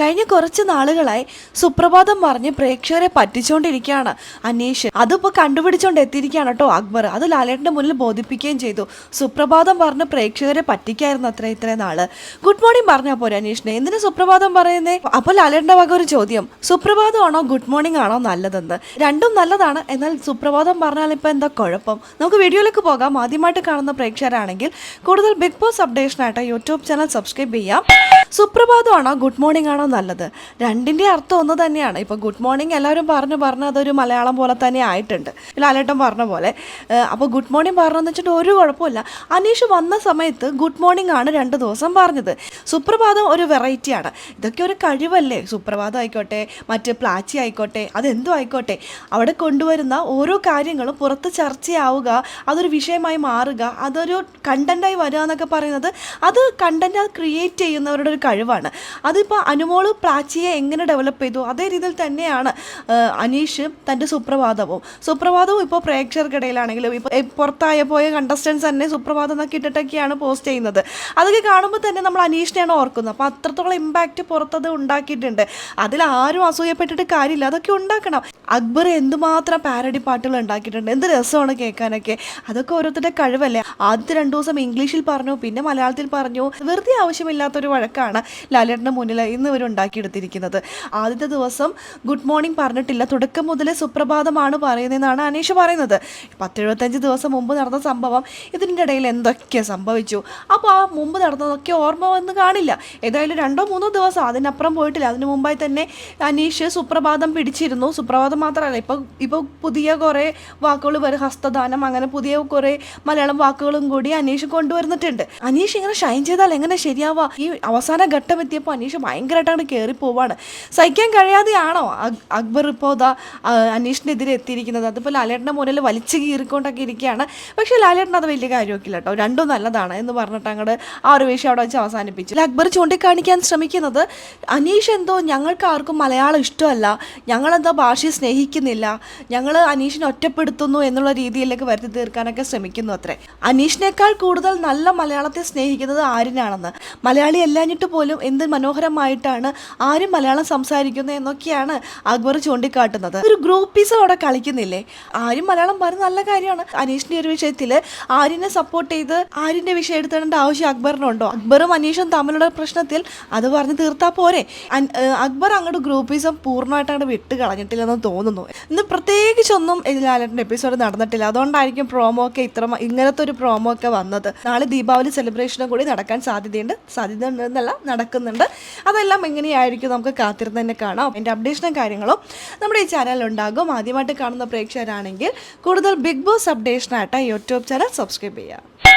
കഴിഞ്ഞ കുറച്ച് നാളുകളായി സുപ്രഭാതം പറഞ്ഞ് പ്രേക്ഷകരെ പറ്റിച്ചുകൊണ്ടിരിക്കുകയാണ് അനീഷ്. അതിപ്പോൾ കണ്ടുപിടിച്ചുകൊണ്ട് എത്തിയിരിക്കുകയാണ് കേട്ടോ അക്ബർ. അത് ലാലേട്ടന്റെ മുന്നിൽ ബോധിപ്പിക്കുകയും ചെയ്തു. സുപ്രഭാതം പറഞ്ഞ് പ്രേക്ഷകരെ പറ്റിക്കായിരുന്നു അത്ര ഇത്രയും നാൾ. ഗുഡ് മോർണിംഗ് പറഞ്ഞാൽ പോരെ അനീഷിനെ. എന്തിനു സുപ്രഭാതം പറയുന്നേ? അപ്പോൾ ലാലേട്ടന്റെ വക ഒരു ചോദ്യം. സുപ്രഭാതമാണോ ഗുഡ് മോർണിംഗ് ആണോ നല്ലതെന്ന്? രണ്ടും നല്ലതാണ്. എന്നാൽ സുപ്രഭാതം പറഞ്ഞാൽ ഇപ്പോൾ എന്താ കുഴപ്പം? നമുക്ക് വീഡിയോയിലേക്ക് പോകാം. ആദ്യമായിട്ട് കാണുന്ന പ്രേക്ഷകരാണെങ്കിൽ കൂടുതൽ ബിഗ് ബോസ് അപ്ഡേഷനായിട്ട് യൂട്യൂബ് ചാനൽ സബ്സ്ക്രൈബ് ചെയ്യാം. സുപ്രഭാതമാണോ ഗുഡ് മോർണിംഗ് ആണോ നല്ലത്. രണ്ടിന്റെ അർത്ഥം ഒന്ന് തന്നെയാണ്. ഇപ്പോൾ ഗുഡ് മോർണിംഗ് എല്ലാവരും പറഞ്ഞു പറഞ്ഞ് അതൊരു മലയാളം പോലെ തന്നെ ആയിട്ടുണ്ട്. ലാലേട്ടൻ പറഞ്ഞ പോലെ. അപ്പോൾ ഗുഡ് മോർണിംഗ് പറഞ്ഞെന്ന് വെച്ചിട്ട് ഒരു കുഴപ്പമില്ല. അനീഷ് വന്ന സമയത്ത് ഗുഡ് മോർണിംഗ് ആണ് രണ്ട് ദിവസം പറഞ്ഞത്. സുപ്രഭാതം ഒരു വെറൈറ്റിയാണ്. ഇതൊക്കെ ഒരു കഴിവല്ലേ? സുപ്രഭാതം ആയിക്കോട്ടെ മറ്റ് പ്ലാച്ചി ആയിക്കോട്ടെ അതെന്തോ ആയിക്കോട്ടെ. അവിടെ കൊണ്ടുവരുന്ന ഓരോ കാര്യങ്ങളും പുറത്ത് ചർച്ചയാവുക അതൊരു വിഷയമായി മാറുക അതൊരു കണ്ടന്റായി വരിക എന്നൊക്കെ പറയുന്നത് അത് കണ്ടന്റ് ക്രിയേറ്റ് ചെയ്യുന്നവരുടെ ഒരു കഴിവാണ്. അതിപ്പോൾ അനുമോൾ പ്രാച്ചിയെ എങ്ങനെ ഡെവലപ്പ് ചെയ്തു? അതേ രീതിയിൽ തന്നെയാണ് അനീഷ് തന്റെ സുപ്രഭാതവും. സുപ്രഭാതവും ഇപ്പോൾ പ്രേക്ഷകർക്കിടയിലാണെങ്കിലും ഇപ്പോൾ പുറത്തായ പോയ കണ്ടസ്റ്റൻസ് തന്നെ സുപ്രഭാതം എന്നൊക്കെ ഇട്ടിട്ടൊക്കെയാണ് പോസ്റ്റ് ചെയ്യുന്നത്. അതൊക്കെ കാണുമ്പോൾ തന്നെ നമ്മൾ അനീഷിനെയാണ് ഓർക്കുന്നത്. അപ്പോൾ അത്രത്തോളം ഇമ്പാക്റ്റ് പുറത്തത് ഉണ്ടാക്കിയിട്ടുണ്ട്. അതിൽ ആരും അസൂയപ്പെട്ടിട്ട് കാര്യമില്ല. അതൊക്കെ ഉണ്ടാക്കണം. അക്ബർ എന്തുമാത്രം പാരഡി പാട്ടുകൾ ഉണ്ടാക്കിയിട്ടുണ്ട്. എന്ത് രസമാണ് കേൾക്കാനൊക്കെ. അതൊക്കെ ഓരോരുത്തരുടെ കഴിവല്ലേ? ആദ്യത്തെ രണ്ടു ദിവസം ഇംഗ്ലീഷിൽ പറഞ്ഞു പിന്നെ മലയാളത്തിൽ പറഞ്ഞു. വെറുതെ ആവശ്യമില്ലാത്തൊരു വഴക്കാണ് ലാലേട്ടന്റെ മുന്നിൽ ഇന്ന് ഇവർ ഉണ്ടാക്കിയെടുത്തിരിക്കുന്നത്. ആദ്യത്തെ ദിവസം ഗുഡ് മോർണിംഗ് പറഞ്ഞിട്ടില്ല. തുടക്കം മുതലേ സുപ്രഭാതമാണ് പറയുന്നതെന്നാണ് അനീഷ് പറയുന്നത്. പത്തെഴുപത്തഞ്ച് ദിവസം മുമ്പ് നടന്ന സംഭവം ഇതിന്റെ ഇടയിൽ എന്തൊക്കെ സംഭവിച്ചു? അപ്പോൾ ആ മുമ്പ് നടന്നതൊക്കെ ഓർമ്മ വന്ന് കാണില്ല. ഏതായാലും രണ്ടോ മൂന്നോ ദിവസം അതിനപ്പുറം പോയിട്ടില്ല. അതിന് മുമ്പായി തന്നെ അനീഷ് സുപ്രഭാതം പിടിച്ചിരുന്നു. സുപ്രഭാതം മാത്രമല്ല ഇപ്പോൾ ഇപ്പോൾ പുതിയ കുറേ വാക്കുകൾ വരെ ഹസ്തദാനം അങ്ങനെ പുതിയ കുറേ മലയാളം വാക്കുകളും കൂടി അനീഷ് കൊണ്ടുവരുന്നിട്ടുണ്ട്. അനീഷ് ഇങ്ങനെ ഷൈൻ ചെയ്താൽ എങ്ങനെ ശരിയാവാ? ഈ അവസാന ഘട്ടം എത്തിയപ്പോൾ അനീഷ് ഭയങ്കരമായിട്ടാണ് കയറി പോവാണ് സഹിക്കാൻ കഴിയാതെയാണോ അക്ബർ ഇപ്പോ ഇതാ അനീഷിനെതിരെ എത്തിയിരിക്കുന്നത്? അതിപ്പോൾ ലാലേട്ടന്റെ മുന്നിൽ വലിച്ചു കീറിക്കൊണ്ടൊക്കെ ഇരിക്കുകയാണ്. പക്ഷേ ലാലേട്ടൻ അത് വലിയ കാര്യമൊക്കെ ഇല്ല കേട്ടോ. രണ്ടും നല്ലതാണ് എന്ന് പറഞ്ഞിട്ട് അങ്ങോട്ട് ആ ഒരു വിഷയം അവിടെ വെച്ച് അവസാനിപ്പിച്ചു. അക്ബർ ചൂണ്ടിക്കാണിക്കാൻ ശ്രമിക്കുന്നത് അനീഷ് എന്തോ ഞങ്ങൾക്ക് ആർക്കും മലയാളം ഇഷ്ടമല്ല. ഞങ്ങളെന്തോ ഭാഷയെ സ്നേഹിക്കുന്നില്ല. ഞങ്ങൾ അനീഷിനെ ഒറ്റപ്പെടുത്തുന്നു എന്നുള്ള രീതിയിലേക്ക് വരുത്തി തീർക്കാനൊക്കെ ശ്രമിക്കുന്നു അത്രേ. അനീഷിനേക്കാൾ കൂടുതൽ നല്ല മലയാളത്തെ സ്നേഹിക്കുന്നത് ആരിനാണെന്ന്. മലയാളി അല്ലാഞ്ഞിട്ട് പോലും എന്ത് മനോഹരമായിട്ടാണ് ആരും മലയാളം സംസാരിക്കുന്നത് എന്നൊക്കെയാണ് അക്ബർ ചൂണ്ടിക്കാട്ടുന്നത്. ഒരു ഗ്രൂപ്പീസം അവിടെ കളിക്കുന്നില്ലേ? ആരും മലയാളം പറഞ്ഞ നല്ല കാര്യമാണ്. അനീഷിന്റെ ഒരു വിഷയത്തിൽ ആരിനെ സപ്പോർട്ട് ചെയ്ത് ആരിന്റെ വിഷയം എടുത്തേണ്ട ആവശ്യം അക്ബറിനുണ്ടോ? അക്ബറും അനീഷും തമ്മിലുള്ള പ്രശ്നത്തിൽ അത് പറഞ്ഞ് തീർത്താ പോരെ. അക്ബർ അങ്ങോട്ട് ഗ്രൂപ്പീസം പൂർണമായിട്ട് അങ്ങോട്ട് വിട്ട് കളഞ്ഞിട്ടില്ലെന്ന് തോന്നുന്നു. ഇന്ന് പ്രത്യേകിച്ചൊന്നും ലാലേട്ടന്റെ എപ്പിസോഡ് നടന്നിട്ടില്ല. അതുകൊണ്ടായിരിക്കും പ്രോമോ ഒക്കെ ഇത്ര ഇങ്ങനത്തെ ഒരു പ്രോമോ ഒക്കെ വന്നത്. നാളെ ദീപാവലി സെലിബ്രേഷനും കൂടി നടക്കാൻ സാധ്യതയുണ്ട്. സാധ്യത ഉണ്ടെന്നല്ല നടക്കുന്നുണ്ട്. അതെല്ലാം എങ്ങനെയായിരിക്കും നമുക്ക് കാത്തിരുന്ന് തന്നെ കാണാം. എന്റെ അപ്ഡേഷനും കാര്യങ്ങളും നമ്മുടെ ഈ ചാനലിൽ ഉണ്ടാകും. ആദ്യമായിട്ട് കാണുന്ന പ്രേക്ഷകരാണെങ്കിൽ കൂടുതൽ ബിഗ് ബോസ് അപ്ഡേഷനായിട്ട് യൂട്യൂബ് ചാനൽ സബ്സ്ക്രൈബ് ചെയ്യുക.